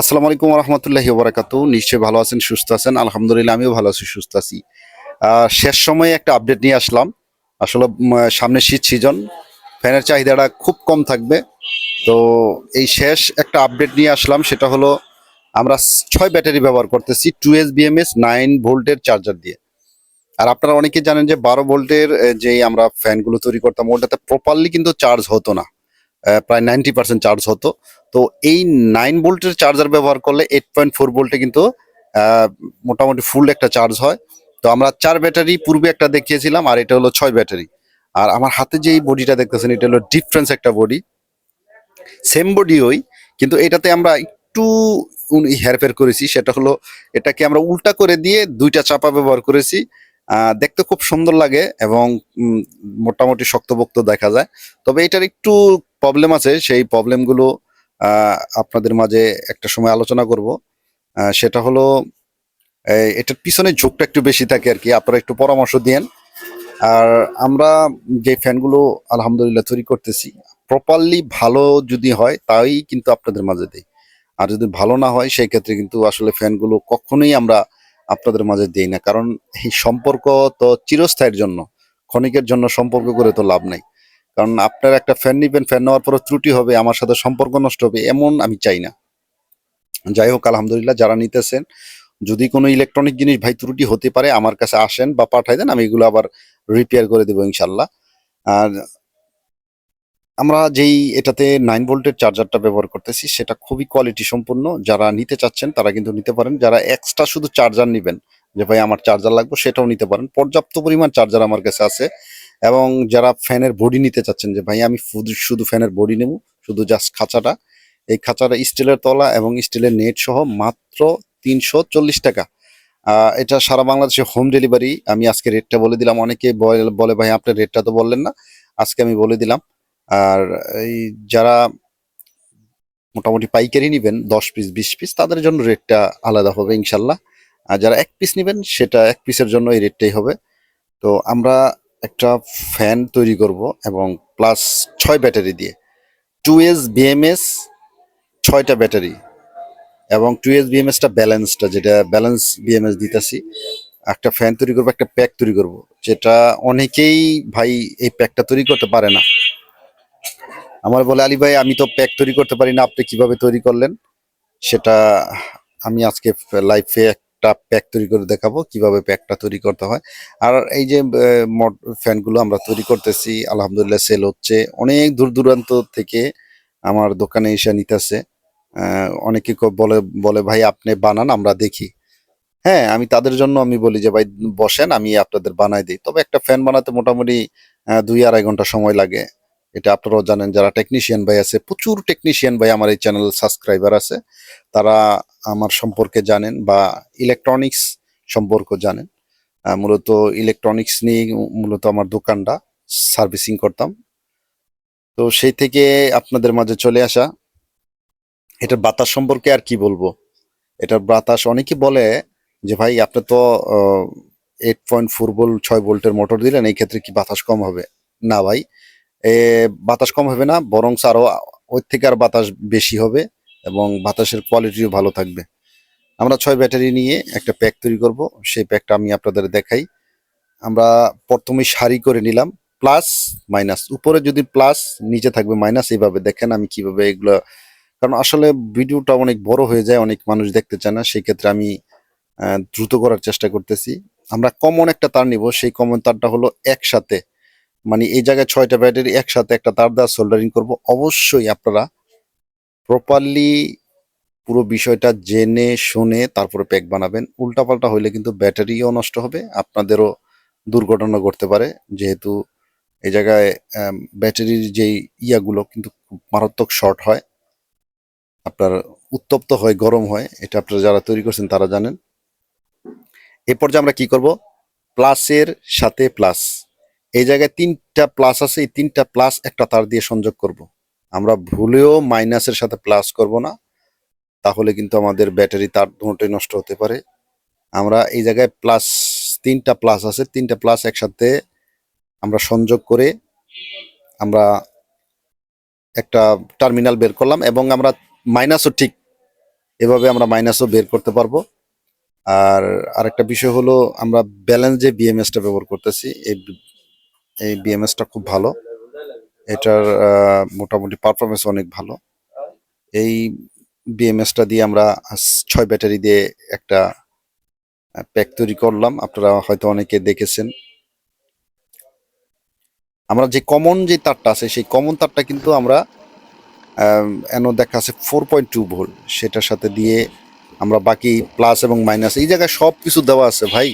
আসসালামু আলাইকুম রহমতুল্লাহি ওবরাকাত। নিশ্চয়ই ভালো আছেন, সুস্থ আছেন। আলহামদুলিল্লাহ, আমিও ভালো আছি, সুস্থ আছি। শেষ সময়ে একটা আপডেট নিয়ে আসলাম। আসলে সামনে শীত সিজন ফ্যানের চাহিদাটা খুব কম থাকবে। তো এই শেষ একটা আপডেট নিয়ে আসলাম, সেটা হলো আমরা ছয় ব্যাটারি ব্যবহার করতেছি টু এস বিএমএস নাইন ভোল্টের চার্জার দিয়ে। আর আপনারা অনেকে জানেন যে বারো ভোল্টের যেই আমরা ফ্যানগুলো তৈরি করতাম, ওটাতে প্রপারলি কিন্তু চার্জ হতো না। প্রায় নাইনটি পার্সেন্ট চার্জ হতো। তো এই নাইন ভোল্টের চার্জার ব্যবহার করলে এইট পয়েন্ট ফোর ভোল্টে কিন্তু মোটামুটি ফুল একটা চার্জ হয়। তো আমরা চার ব্যাটারি পূর্বে একটা দেখিয়েছিলাম, আর এটা হলো ছয় ব্যাটারি আর আমার হাতে যে এই বডিটা দেখতেছেন, এটা হলো ডিফারেন্স একটা বডি সেম বডি ওই, কিন্তু এটাতে আমরা একটু হেরফের করেছি, সেটা হলো এটাকে আমরা উল্টা করে দিয়ে দুইটা চাপা ব্যবহার করেছি। দেখতে খুব সুন্দর লাগে এবং মোটামুটি শক্তপোক্ত দেখা যায়। তবে এটার একটু প্রবলেম আছে, সেই প্রবলেমগুলো আপনাদের মাঝে একটা সময় আলোচনা করব। সেটা হলো এটার পিছনে ঝোঁকটা একটু বেশি থাকে আর কি। আপনারা একটু পরামর্শ দিয়েন। আর আমরা যে ফ্যানগুলো আলহামদুলিল্লাহ তৈরি করতেছি প্রপারলি ভালো যদি হয়, তাই কিন্তু আপনাদের মাঝে দেই। আর যদি ভালো না হয়, সেই ক্ষেত্রে কিন্তু আসলে ফ্যানগুলো কখনোই আমরা আপনাদের মাঝে দেই না। কারণ এই সম্পর্ক তো চিরস্থায়ীর জন্য, ক্ষণিকের জন্য সম্পর্ক করে তো লাভ নাই। কারণ আপনার একটা ফ্যান নিবেন ফ্যান নেওয়ার পরে ত্রুটি হবে, আমার সাথে সম্পর্ক নষ্ট হবে, এমন আমি চাই না। যাই হোক, আলহামদুলিল্লাহ যারা নিতেছেন, যদি কোনো ইলেকট্রনিক জিনিস ভাই ত্রুটি হতে পারে, আমার কাছে আসেন বা পাঠাই দেন, আমি এগুলো আবার রিপেয়ার করে দেবো ইনশাল্লাহ আর আমরা যেই এটাতে নাইন ভোল্টের চার্জারটা ব্যবহার করতেছি, সেটা খুবই কোয়ালিটি সম্পূর্ণ। যারা নিতে চাচ্ছেন, তারা কিন্তু নিতে পারেন। যারা এক্সট্রা শুধু চার্জার নেবেন, যে ভাই আমার চার্জার লাগবে, সেটাও নিতে পারেন। পর্যাপ্ত পরিমাণ চার্জার আমার কাছে আছে। এবং যারা ফ্যানের বডি নিতে চাচ্ছেন যে, ভাই, আমি শুধু- ফ্যানের বডি নেব, শুধু জাস্ট খাঁচাটা। এই খাঁচাটা স্টিলের তলা এবং স্টিলের নেট সহ মাত্র তিনশো চল্লিশ টাকা। এটা সারা বাংলাদেশে হোম ডেলিভারি। আমি আজকে রেটটা বলে দিলাম। অনেকে বলে, ভাই আপনার রেটটা তো বললেন না। আজকে আমি বলে দিলাম। আর এই যারা মোটামুটি পাইকারি নেবেন, দশ পিস, বিশ পিস, তাদের জন্য রেটটা আলাদা হবে ইনশাল্লাহ। আর যারা এক পিস নেবেন, সেটা এক পিসের জন্য এই রেটটাই হবে। তো আমরা একটা ফ্যান তৈরি করব এবং প্লাস ছয় ব্যাটারি দিয়ে। টু এস বিএমএস ছয়টা ব্যাটারি এবং টু এস বিএমএসটা ব্যালেন্সটা যেটা ব্যালেন্স বিএমএস দিতেছি। একটা ফ্যান তৈরি করব, একটা প্যাক তৈরি করব, যেটা অনেকেই ভাই এই প্যাকটা তৈরি করতে পারে না। আমার বলে, আলী ভাই, আমি তো প্যাক তৈরি করতে পারি না, আপনি কীভাবে তৈরি করলেন? সেটা আমি আজকে লাইফে একটা প্যাক তৈরি করে দেখাবো, কীভাবে প্যাকটা তৈরি করতে হয়। আর এই যে ফ্যানগুলো আমরা তৈরি করতেছি, আলহামদুলিল্লাহ সেল হচ্ছে। অনেক দূর দূরান্ত থেকে আমার দোকানে এসে নিতেছে। অনেকে বলে বলে, ভাই, আপনি বানান, আমরা দেখি। হ্যাঁ আমি তাদের জন্য আমি বলি যে, ভাই, বসেন, আমি আপনাদের বানাই দিই। তবে একটা ফ্যান বানাতে মোটামুটি দুই আড়াই ঘণ্টা সময় লাগে। এটা আপনারাও জানেন যারা টেকনিশিয়ান ভাই আছে, প্রচুর টেকনিশিয়ান ভাই আমার এই চ্যানেল সাবস্ক্রাইবার আছে। তারা আমার সম্পর্কে জানেন বা ইলেকট্রনিক্স সম্পর্ক জানেন। মূলত ইলেকট্রনিক্স নিয়ে মূলত আমার দোকানটা সার্ভিসিং করতাম। তো সেই থেকে আপনাদের মাঝে চলে আসা। এটার বাতাস সম্পর্কে আর কি বলব? এটার বাতাস অনেকে বলে যে, ভাই, আপনি তো এইট পয়েন্ট ফোর ভোল্ট ছয় ভোল্টের মোটর দিলেন, এই ক্ষেত্রে কি বাতাস কম হবে? না ভাই বাতাস কম হবে না, বরং আরও ওর থেকে আর বাতাস বেশি হবে এবং বাতাসের কোয়ালিটিও ভালো থাকবে। আমরা ছয় ব্যাটারি নিয়ে একটা প্যাক তৈরি করব, সেই প্যাকটা আমি আপনাদের দেখাই। আমরা প্রথমে সারি করে নিলাম প্লাস মাইনাস উপরে যদি প্লাস নিচে থাকবে মাইনাস এইভাবে দেখেন আমি কীভাবে এগুলো, কারণ আসলে ভিডিওটা অনেক বড় হয়ে যায়, অনেক মানুষ দেখতে চায় না সেই ক্ষেত্রে আমি দ্রুত করার চেষ্টা করতেছি। আমরা কমন একটা তার নিব, সেই কমন তারটা হলো একসাথে মানে এই জায়গায় ছয়টা ব্যাটারি একসাথে একটা তার দেওয়া সোল্ডারিং করব। অবশ্যই আপনারা প্রপারলি পুরো বিষয়টা জেনে, শুনে তারপরে প্যাক বানাবেন। উল্টাপাল্টা হইলে কিন্তু ব্যাটারিও নষ্ট হবে, আপনাদেরও দুর্ঘটনা ঘটতে পারে। যেহেতু এই জায়গায় ব্যাটারির যেই ইয়াগুলো কিন্তু মারাত্মক শর্ট হয়। আপনার উত্তপ্ত হয়, গরম হয়, এটা আপনারা যারা তৈরি করছেন তারা জানেন। এরপর যে আমরা কি করব? প্লাসের সাথে প্লাস এই জায়গায় তিনটা প্লাস আছে, এই তিনটা প্লাস একটা তার দিয়ে সংযোগ করব। আমরা ভুলেও মাইনাসের সাথে প্লাস করব না, তাহলে কিন্তু আমাদের ব্যাটারি তার দুটোই নষ্ট হতে পারে। আমরা এই জায়গায় প্লাস তিনটা প্লাস আছে, তিনটা প্লাস একসাথে আমরা সংযোগ করে আমরা একটা টার্মিনাল বের করলাম এবং আমরা মাইনাসও ঠিক এভাবে আমরা মাইনাসও বের করতে পারব। আর আরেকটা বিষয় হলো, আমরা ব্যালেন্স যে বিএমএসটা ব্যবহার করতেছি, এই এই বিএমএসটা খুব ভালো। এটার মোটামুটি পারফরমেন্স অনেক ভালো। এই বিএমএসটা দিয়ে আমরা ছয় ব্যাটারি দিয়ে একটা প্যাক তৈরি করলাম। আপনারা হয়তো অনেকে দেখেছেন। আমরা যে কমন যে তারটা আছে সেই কমন তারটা কিন্তু আমরা আম, এনো দেখা আছে ফোর পয়েন্ট টু ভোল্ট সেটার সাথে দিয়ে আমরা বাকি প্লাস এবং মাইনাস এই জায়গায় সব কিছু দেওয়া আছে ভাই।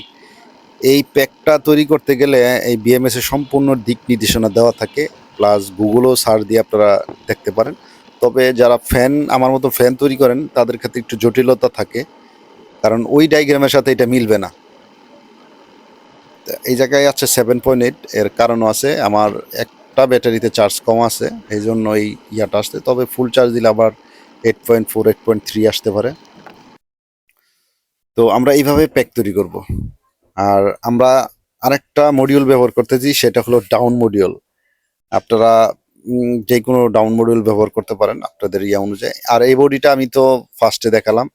এই প্যাকটা তৈরি করতে গেলে এই বিএমএস এর সম্পূর্ণ দিক নির্দেশনা দেওয়া থাকে প্লাস গুগলও সার্চ দিয়ে আপনারা দেখতে পারেন। তবে যারা ফ্যান আমার মতো ফ্যান তৈরি করেন, তাদের ক্ষেত্রে একটু জটিলতা থাকে, কারণ ওই ডায়াগ্রামের সাথে এটা মিলবে না। এই জায়গায় আছে সেভেন পয়েন্ট এইট এর কারণও আছে, আমার একটা ব্যাটারিতে চার্জ কম আছে, এই জন্য এই ইয়াটা আসছে, তবে ফুল চার্জ দিলে আবার eight point four eight point three আসতে পারে। তো আমরা এইভাবে প্যাক তৈরি করব। আর আমরা আরেকটা মডিউল ব্যবহার করতেছি, সেটা হলো ডাউন মডিউল আপনারা যে কোনো ডাউন মডিউল ব্যবহার করতে পারেন আপনাদের ইয়া অনুযায়ী। আর এই বডিটা আমি তো ফার্স্টে দেখালাম।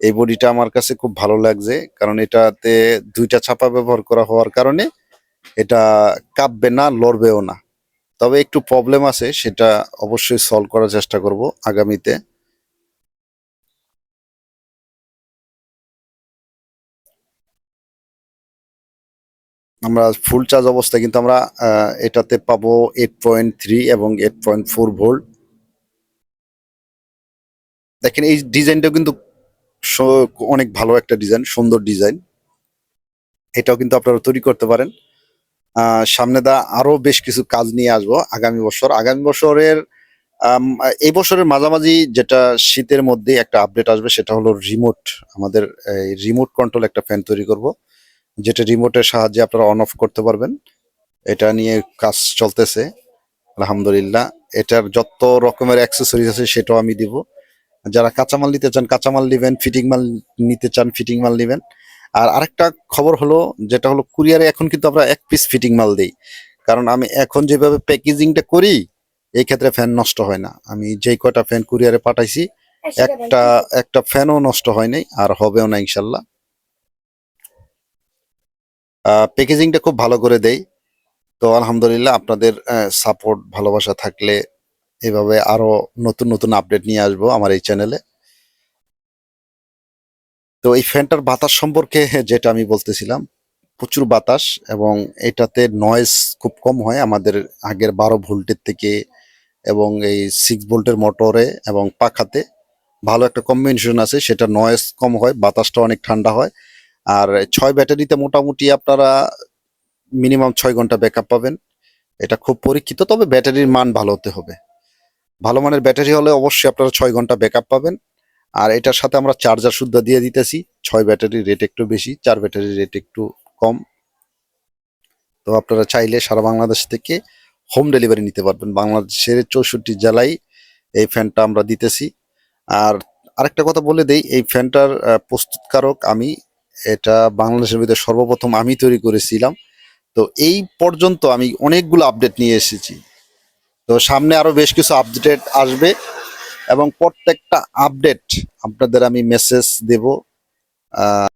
এই বডিটা আমার কাছে খুব ভালো লাগছে, কারণ এটাতে দুইটা ছাপা ব্যবহার করা হওয়ার কারণে এটা কাঁপবে না, লড়বেও না। তবে একটু প্রবলেম আছে, সেটা অবশ্যই সলভ করার চেষ্টা করব আগামীতে। আমরা ফুল চার্জ অবস্থায় কিন্তু আমরা এটাতে পাবো এইট পয়েন্ট থ্রি এবং এইট পয়েন্ট ফোর ভোল্ট দেখেন এই ডিজাইনটাও কিন্তু অনেক ভালো একটা ডিজাইন, সুন্দর ডিজাইন। এটাও কিন্তু আপনারা তৈরি করতে পারেন। সামনে দা আরও বেশ কিছু কাজ নিয়ে আসব আগামী বছর। আগামী বছরের এই বছরের মাঝামাঝি যেটা শীতের মধ্যে একটা আপডেট আসবে সেটা হলো রিমোট আমাদের রিমোট কন্ট্রোল একটা ফ্যান তৈরি করব। যেটা রিমোটের সাহায্যে আপনারা অন অফ করতে পারবেন। এটা নিয়ে কাজ চলতেছে আলহামদুলিল্লাহ। এটার যত রকমের অ্যাক্সেসরিজ আছে সেটাও আমি দিব। যারা কাঁচামাল নিতে চান কাঁচামাল নেবেন ফিটিং মাল নিতে চান ফিটিং মাল নেবেন। আর আরেকটা খবর হলো যেটা হলো কুরিয়ারে এখন কিন্তু আমরা এক পিস ফিটিং মাল দিই। কারণ আমি এখন যেভাবে প্যাকেজিংটা করি এই ক্ষেত্রে ফ্যান নষ্ট হয় না। আমি যেই কয়টা ফ্যান কুরিয়ারে পাঠাইছি একটা একটা ফ্যানও নষ্ট হয় নাই আর হবেও না ইনশাল্লাহ। প্যাকেজিংটা খুব ভালো করে দেই। তো আলহামদুলিল্লাহ আপনাদের সাপোর্ট ভালোবাসা থাকলে এভাবে আরও নতুন নতুন আপডেট নিয়ে আসব আমার এই চ্যানেলে তো এই ফ্যানটার বাতাস সম্পর্কে যেটা আমি বলতেছিলাম, প্রচুর বাতাস এবং এটাতে নয়েজ খুব কম হয় আমাদের আগের বারো ভোল্টের থেকে এবং এই সিক্স ভোল্টের মোটরে এবং পাখাতে। ভালো একটা কম্বিনেশন আছে, সেটা নয়েজ কম হয়, বাতাসটা অনেক ঠান্ডা হয়। আর ছয় ব্যাটারিতে মোটামুটি আপনারা মিনিমাম ছয় ঘণ্টা ব্যাকআপ পাবেন। এটা খুব পরীক্ষিত, তবে ব্যাটারির মান ভালো হতে হবে। ভালো মানের ব্যাটারি হলে অবশ্যই আপনারা ছয় ঘণ্টা ব্যাকআপ পাবেন। আর এটার সাথে আমরা চার্জার শুদ্ধ দিয়ে দিতেছি। ছয় ব্যাটারির রেট একটু বেশি, চার ব্যাটারির রেট একটু কম। তো আপনারা চাইলে সারা বাংলাদেশ থেকে হোম ডেলিভারি নিতে পারবেন। বাংলাদেশের চৌষট্টি জেলায় এই ফ্যানটা আমরা দিতেছি। আর আরেকটা কথা বলে দেই, এই ফ্যানটার প্রস্তুতকারক আমি এটা বাংলাদেশের ভিতরে সর্বপ্রথম আমি তৈরি করেছিলাম। তো এই পর্যন্ত আমি অনেকগুলো আপডেট নিয়ে এসেছি। তো সামনে আরও বেশ কিছু আপডেট আসবে এবং প্রত্যেকটা আপডেট আপনাদের আমি মেসেজ দেব।